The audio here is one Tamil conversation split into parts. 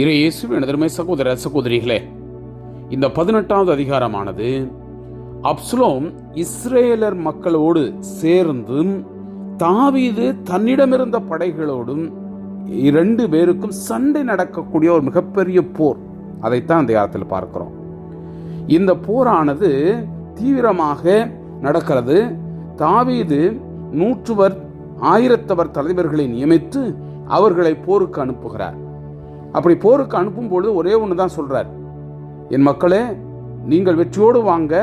இறை இயேசுவின் எதிர்மை சகோதர சகோதரிகளே இந்த பதினெட்டாவது அதிகாரமானது அப்சுலோம் இஸ்ரேலர் மக்களோடு சேர்ந்தும் தாவீது தன்னிடமிருந்த படைகளோடும் இரண்டு பேருக்கும் சண்டை நடக்கக்கூடிய ஒரு மிகப்பெரிய போர். அதைத்தான் அந்த இடத்தில் பார்க்கிறோம். இந்த போரானது தீவிரமாக நடக்கிறது. தாவீது நூற்றுவர் ஆயிரத்தவர் தலைவர்களை நியமித்து அவர்களை போருக்கு அனுப்புகிறார். அப்படி போருக்கு அனுப்பும் பொழுது ஒரே ஒன்று தான் சொல்கிறார் என் மக்களே நீங்கள் வெற்றியோடு வாங்க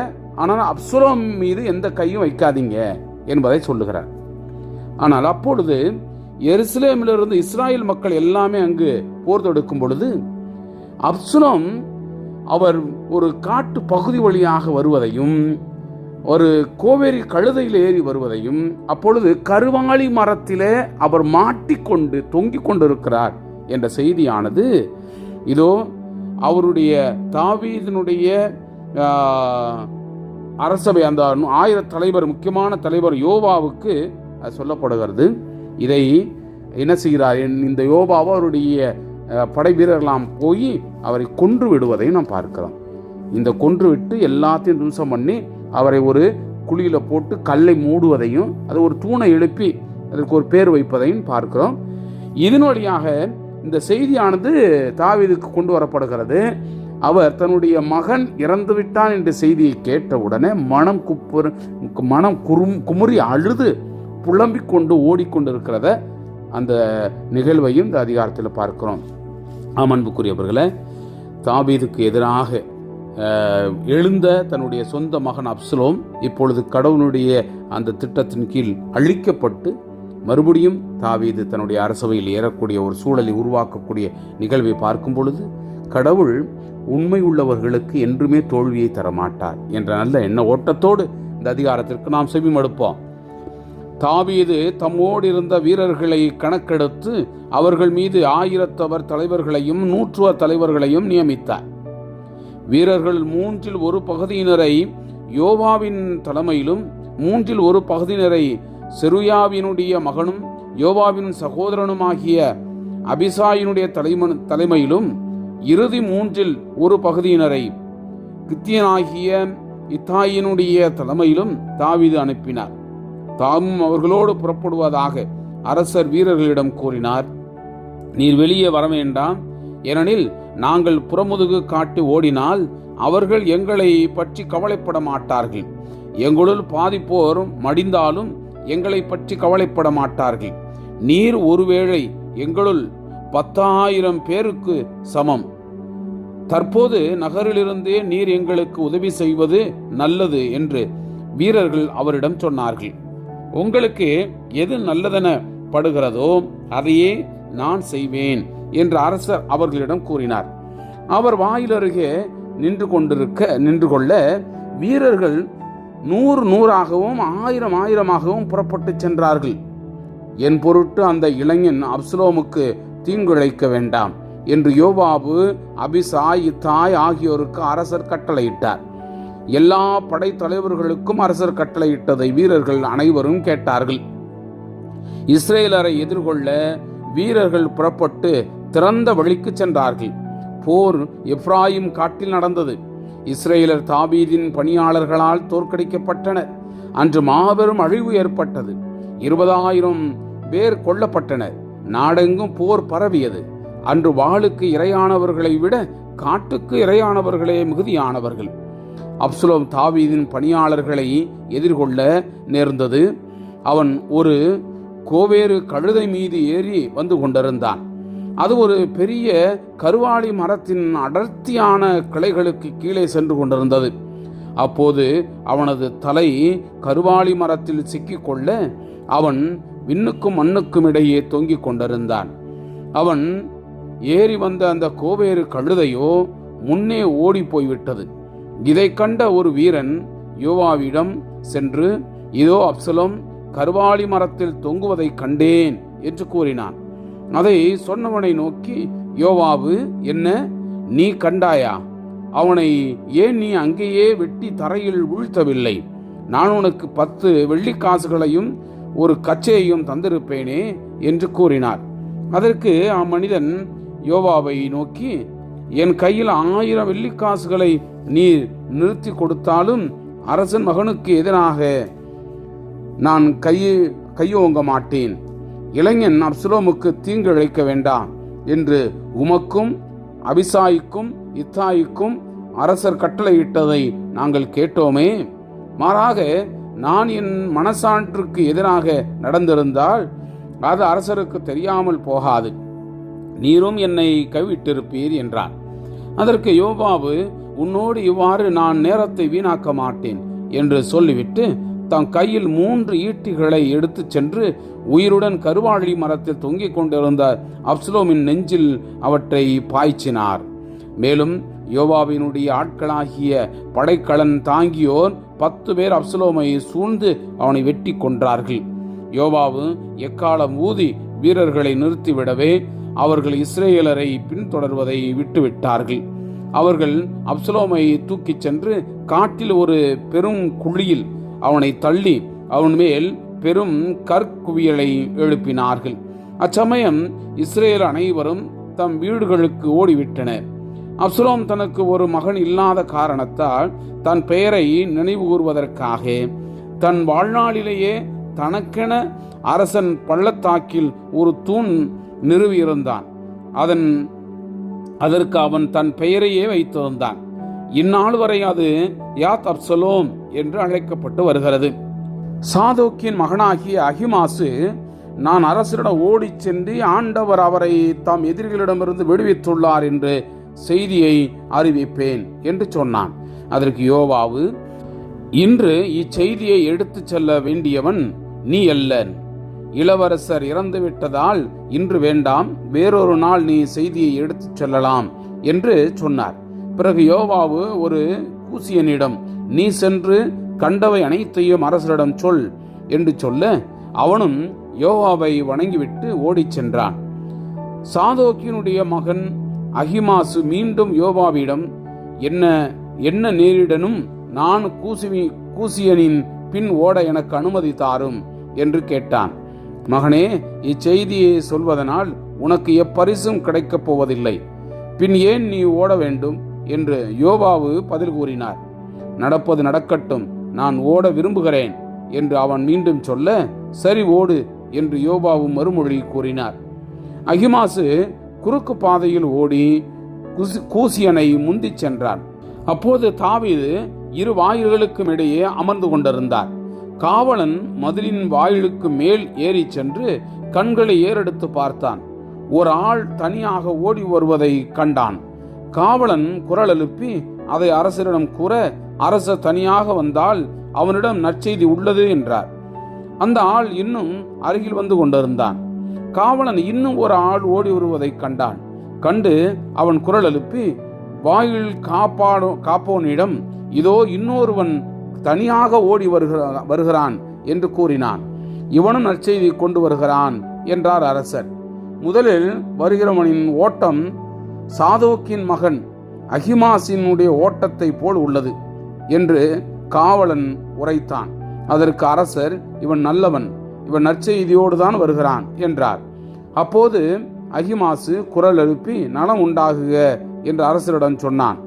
ஆனால் அப்சுரம் மீது எந்த கையும் வைக்காதீங்க என்பதை சொல்லுகிறார். ஆனால் அப்பொழுது எருசலேமிலிருந்து இஸ்ராயல் மக்கள் எல்லாமே அங்கு போர் தொடுக்கும் பொழுது அப்சுரம் அவர் ஒரு காட்டு பகுதி வழியாக வருவதையும் ஒரு கோவேரி கழுதையில் ஏறி வருவதையும் அப்பொழுது கருவாளி மரத்திலே அவர் மாட்டிக்கொண்டு தொங்கிக் கொண்டிருக்கிறார். என்ற செய்தியானது இதோ அவருடைய தாவீதனுடைய அரசவை அரசபை அந்த ஆயிர தலைவர் முக்கியமான தலைவர் யோவாவுக்கு அது சொல்லப்படுகிறது. இதை என்ன செய்கிறார்? என் இந்த யோபாவை அவருடைய படை வீரர்களாம் போய் அவரை கொன்று விடுவதை நாம் பார்க்கிறோம். இந்த கொன்று விட்டு எல்லாத்தையும் தும்சம் பண்ணி அவரை ஒரு குழியில் போட்டு கல்லை மூடுவதையும் அது ஒரு தூணை எழுப்பி அதற்கு ஒரு பேர் வைப்பதையும் பார்க்கிறோம். இதன் வழியாக இந்த செய்தியானது தாவீதுக்கு கொண்டு வரப்படுகிறது. அவர் தன்னுடைய மகன் இறந்துவிட்டான் என்ற செய்தியை கேட்டவுடனே மனம் குப்புற மனம் குறும் குமுறி அழுது புலம்பிக் கொண்டு ஓடிக்கொண்டிருக்கிறத அந்த நிகழ்வையும் இந்த அதிகாரத்தில் பார்க்கிறோம். ஆம் தாபீதுக்கு எதிராக எழுந்த தன்னுடைய சொந்த மகன் அப்சலோம் இப்பொழுது கடவுளுடைய அந்த திட்டத்தின் கீழ் அழிக்கப்பட்டு மறுபடியும் தாவீது தன்னுடைய அரசவையில் ஏறக்கூடிய ஒரு சூழலை உருவாக்கக்கூடிய நிகழ்வை பார்க்கும் பொழுது கடவுள் உண்மை உள்ளவர்களுக்கு என்றுமே தோல்வியை தரமாட்டார் என்ற நல்ல எண்ண ஓட்டத்தோடு இந்த அதிகாரத்திற்கு நாம் செவிமடுப்போம். தாவீது தம்மோடு இருந்த வீரர்களை கணக்கெடுத்து அவர்கள் மீது ஆயிரத்தவர் தலைவர்களையும் நூற்றுவர் தலைவர்களையும் நியமித்தார். வீரர்கள் மூன்றில் ஒரு பகுதியினரை யோவாவின் தலைமையிலும் மூன்றில் ஒரு பகுதியினரை செருயாவினுடைய மகனும் யோவாவின் சகோதரனுமாகிய அபிசாயினுடைய தலைமன் தலைமையிலும் இறுதி மூன்றில் ஒரு பகுதியினரை கித்தியனாகிய இத்தாயினுடைய தலைமையிலும் தாவிது அனுப்பினார். தாமும் அவர்களோடு புறப்படுவதாக அரசர் வீரர்களிடம் கூறினார். நீர் வெளியே வர வேண்டாம் ஏனெனில் நாங்கள் புறமுதுகு காட்டி ஓடினால் அவர்கள் எங்களை பற்றி கவலைப்பட மாட்டார்கள். எங்களுள் பாதிப்போர் மடிந்தாலும் எங்களை பற்றி கவலைப்பட மாட்டார்கள் நீர் ஒருவேளை எங்களுள் பத்தாயிரம் பேருக்கு சமம். தற்போது நகரிலிருந்தே நீர் எங்களுக்கு உதவி செய்வது நல்லது என்று வீரர்கள் அவரிடம் சொன்னார்கள். உங்களுக்கு எது நல்லதென படுகிறதோ அதையே நான் செய்வேன் என்று அரசர் அவர்களிடம் கூறினார். அவர் வாயிலருகே நின்று கொண்டிருக்க நின்று கொள்ள வீரர்கள் நூறு நூறாகவும் ஆயிரம் ஆயிரமாகவும் புறப்பட்டு சென்றார்கள். என் பொருட்டு அந்த இளைஞன் அப்சலோமுக்கு தீங்குழைக்க வேண்டாம் என்று யோபாபு அபிசாய் இத்தாய் ஆகியோருக்கு அரசர் கட்டளையிட்டார். எல்லா படைத்தலைவர்களுக்கும் அரசர் கட்டளையிட்டதை வீரர்கள் அனைவரும் கேட்டார்கள். இஸ்ரேலரை எதிர்கொள்ள வீரர்கள் புறப்பட்டு திறந்த வழிக்கு சென்றார்கள். போர் எப்ராயிம் காட்டில் நடந்தது. இஸ்ரேலர் தாபீதின் பணியாளர்களால் தோற்கடிக்கப்பட்டனர். அன்று மாபெரும் அழிவு ஏற்பட்டது. இருபதாயிரம் பேர் கொல்லப்பட்டனர். நாடெங்கும் போர் பரவியது. அன்று வாளுக்கு இரையானவர்களை விட காட்டுக்கு இரையானவர்களே மிகுதியானவர்கள். அப்சுலோம் தாவீதின் பணியாளர்களை எதிர்கொள்ள நேர்ந்தது. அவன் ஒரு கோவேறு கழுதை மீது ஏறி வந்து கொண்டிருந்தான். அது ஒரு பெரிய கருவாளி மரத்தின் அடர்த்தியான கிளைகளுக்கு கீழே சென்று கொண்டிருந்தது. அப்போது அவனது தலை கருவாளி மரத்தில் சிக்கிக்கொள்ள அவன் விண்ணுக்கும் மண்ணுக்கும் இடையே தொங்கிக் கொண்டிருந்தான். அவன் ஏறி வந்த அந்த கோவேறு கழுதையோ முன்னே ஓடி போய்விட்டது. இதை கண்ட ஒரு வீரன் யோவாவிடம் சென்று இதோ அப்சலோம் கருவாளி மரத்தில் தொங்குவதை கண்டேன் என்று கூறினான். அதை சொன்னவனை நோக்கி யோவாவு என்ன? நீ கண்டாயா? அவனை ஏன் நீ அங்கேயே வெட்டி தரையில் வீழ்த்தவில்லை? நான் உனக்கு பத்து வெள்ளிக்காசுகளையும் ஒரு கச்சையையும் தந்திருப்பேனே என்று கூறினார். அதற்கு அம்மனிதன் யோவாவை நோக்கி என் கையில் ஆயிரம் வெள்ளிக்காசுகளை நீர் நிறுத்தி கொடுத்தாலும் அரசன் மகனுக்கு எதிராக நான் கையை கையோங்க மாட்டேன். இளைஞன் அப்சலோமுக்கு தீங்கு இழைக்க வேண்டாம் என்று உமக்கும் அபிசாய்க்கும் இத்தாய்க்கும் அரசர் கட்டளையிட்டதை நாங்கள் கேட்டோமே. மாறாக நான் என் மனசான்றுக்கு எதிராக நடந்திருந்தால் அது அரசருக்கு தெரியாமல் போகாது. நீரும் என்னை கைவிட்டிருப்பீர் என்றார் அதற்கு யோபாவு உன்னோடு இவ்வாறு நான் நேரத்தை வீணாக்க மாட்டேன் என்று சொல்லிவிட்டு தம் கையில் மூன்று ஈட்டிகளை எடுத்துச் சென்று உயிருடன் கருவாழி மரத்தில் தொங்கிக் கொண்டிருந்த அப்சலோமின் நெஞ்சில் அவற்றை பாய்ச்சினார். மேலும் யோவாவினுடைய ஆட்களாகிய படைக்கலன் தாங்கியோர் பத்து பேர் அப்சலோமை சூழ்ந்து அவனை வெட்டி கொன்றார்கள். யோவாவு எக்காலம் ஊதி வீரர்களை நிறுத்திவிடவே அவர்கள் இஸ்ரேலரை பின்தொடர்வதை விட்டுவிட்டார்கள். அவர்கள் அப்சலோமை தூக்கிச் சென்று காட்டில் ஒரு பெரும் குழியில் அவனை தள்ளி அவன் மேல் பெரும் கற்குவியலை எழுப்பினார்கள். அச்சமயம் இஸ்ரேல் அனைவரும் தம் வீடுகளுக்கு ஓடிவிட்டனர். அப்சலோம் தனக்கு ஒரு மகன் இல்லாத காரணத்தால் தன் பெயரை நினைவு கூறுவதற்காக தன் வாழ்நாளிலேயே தனக்கென அரசன் பள்ளத்தாக்கில் ஒரு தூண் நிறுவியிருந்தான். அதன் அதற்கு அவன் தன் பெயரையே வைத்திருந்தான். இந்நாள் வரை அது யாத் அப்சலோம் என்று அழைக்கப்பட்டு வருகிறது. சாதோக்கியின் மகனாகிய அகிமாசு நான் அரசரிடம் ஓடிச் சென்று ஆண்டவர் அவரை தாம் எதிரிகளிடமிருந்து விடுவித்துள்ளார் என்று செய்தியை அறிவிப்பேன் என்று சொன்னான். அதற்கு யோவாவு இன்று இச்செய்தியை எடுத்துச் செல்ல வேண்டியவன் நீ அல்லன். இளவரசர் இறந்துவிட்டதால் இன்று வேண்டாம் வேறொரு நாள் நீ செய்தியை எடுத்துச் செல்லலாம் என்று சொன்னார். பிறகு யோவாவு ஒரு கூசியனிடம் நீ சென்று கண்டவை அனைத்தையும் அரசரிடம் சொல் என்று சொல்ல அவனும் யோவாவை வணங்கிவிட்டு ஓடிச் சென்றான். சாதோக்கியனுடைய மகன் அகிமாசு மீண்டும் யோவாவிடம் என்ன என்ன நேரிடனும் நான் கூசுவி கூசியனின் பின் ஓட எனக்கு அனுமதி தாரும் என்று கேட்டான். மகனே இச்செய்தியை சொல்வதனால் உனக்கு எப்பரிசும் கிடைக்கப் போவதில்லை. பின் ஏன் நீ ஓட வேண்டும்? என்று யோபாவு பதில் கூறினார். நடப்பது நடக்கட்டும் நான் ஓட விரும்புகிறேன் என்று அவன் மீண்டும் சொல்ல சரி ஓடு என்று யோபாவும் மறுமொழி கூறினார். அகிமாசு குறுக்கு பாதையில் ஓடி குசி- கூசியனை முந்திச் சென்றான். அப்போது தாவீது இரு வாயில்களுக்கும் இடையே அமர்ந்து கொண்டிருந்தார். காவலன் மதிலின் வாயிலுக்கு மேல் ஏறிச் சென்று கண்களை ஏறெடுத்து பார்த்தான். ஒரு ஆள் தனியாக ஓடி வருவதை கண்டான். காவலன் குரல் எழுப்பி அதை அரசரிடம் கூற அரசர் தனியாக வந்தால் அவனிடம் நற்செய்தி உள்ளது என்றார். அந்த ஆள் இன்னும் அருகில் வந்து கொண்டிருந்தான். காவலன் இன்னும் ஒரு ஆள் ஓடி வருவதைக் கண்டான். கண்டு அவன் குரல் எழுப்பி வாயில் காப்பாடோ காப்போனிடம் இதோ இன்னொருவன் தனியாக ஓடி வருகிறா வருகிறான் என்று கூறினான். இவனும் நற்செய்தி கொண்டு வருகிறான் என்றார் அரசர். முதலில் வருகிறவனின் ஓட்டம் சாதோக்கின் மகன் அஹிமாசினுடைய ஓட்டத்தை போல் உள்ளது என்று காவலன் உரைத்தான். அதற்கு அரசர் இவன் நல்லவன் இவன் நற்செய்தியோடு தான் வருகிறான் என்றார். அப்போது அகிமாசு குரல் எழுப்பி நலம் உண்டாகுக என்று அரசரிடம் சொன்னான்.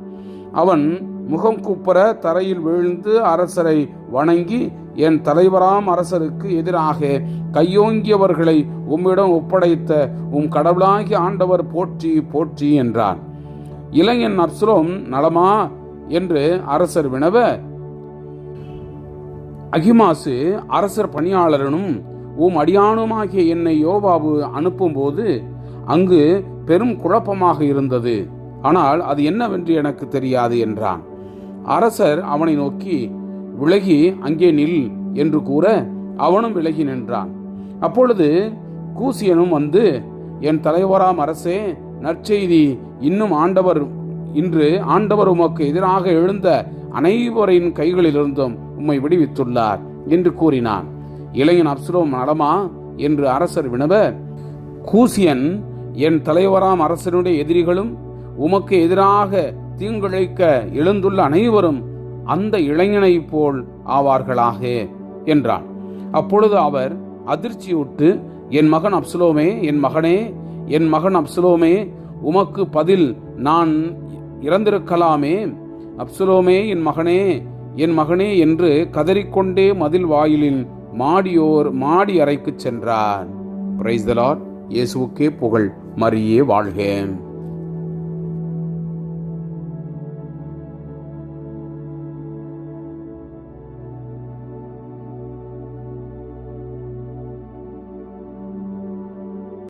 அவன் முகம் குப்புற தரையில் விழுந்து அரசரை வணங்கி என் தலைவராம் அரசருக்கு எதிராக கையோங்கியவர்களை உம்மிடம் ஒப்படைத்த உம் கடவுளாகி ஆண்டவர் போற்றி போற்றி என்றான். இளைஞன் அப்சலோம் நலமா என்று அரசர் வினவ அகிமாசு அரசர் பணியாளரனும் உம் அடியானுமாகிய என்னை யோவாவு அனுப்பும்போது அங்கு பெரும் குழப்பமாக இருந்தது. ஆனால் அது என்னவென்று எனக்கு தெரியாது என்றான். அரசர் அவனை நோக்கி விலகி அங்கே நில் என்று கூற அவனும் விலகி நின்றான். அப்பொழுது கூசியனும் வந்து என் தலைவராம் அரசே நற்செய்தி இன்னும் ஆண்டவர் இன்று ஆண்டவர் உமக்கு எதிராக எழுந்த அனைவரின் கைகளிலிருந்தும் உம்மை விடுவித்துள்ளார் என்று கூறினான். இளைஞன் அப்சலோம் நலமா என்று அரசர் வினவ கூசியன் என் தலைவராம் அரசனுடைய எதிரிகளும் உமக்கு எதிராக தீங்கிழைக்க எழுந்துள்ள அனைவரும் அந்த இளைஞனைப் போல் ஆவார்களாக என்றான். அப்பொழுது அவர் அதிர்ச்சியுட்டு என் மகன் அப்சலோமே என் மகனே என் மகன் அப்சலோமே உமக்கு பதில் நான் இறந்திருக்கலாமே. அப்சலோமே என் மகனே என் மகனே என்று கதறிக்கொண்டே மதில் வாயிலின் மாடியோர் மாடி அறைக்கு சென்றார் பிரைஸ் த இயேசுவுக்கே புகழ். மரியே வாழ்க.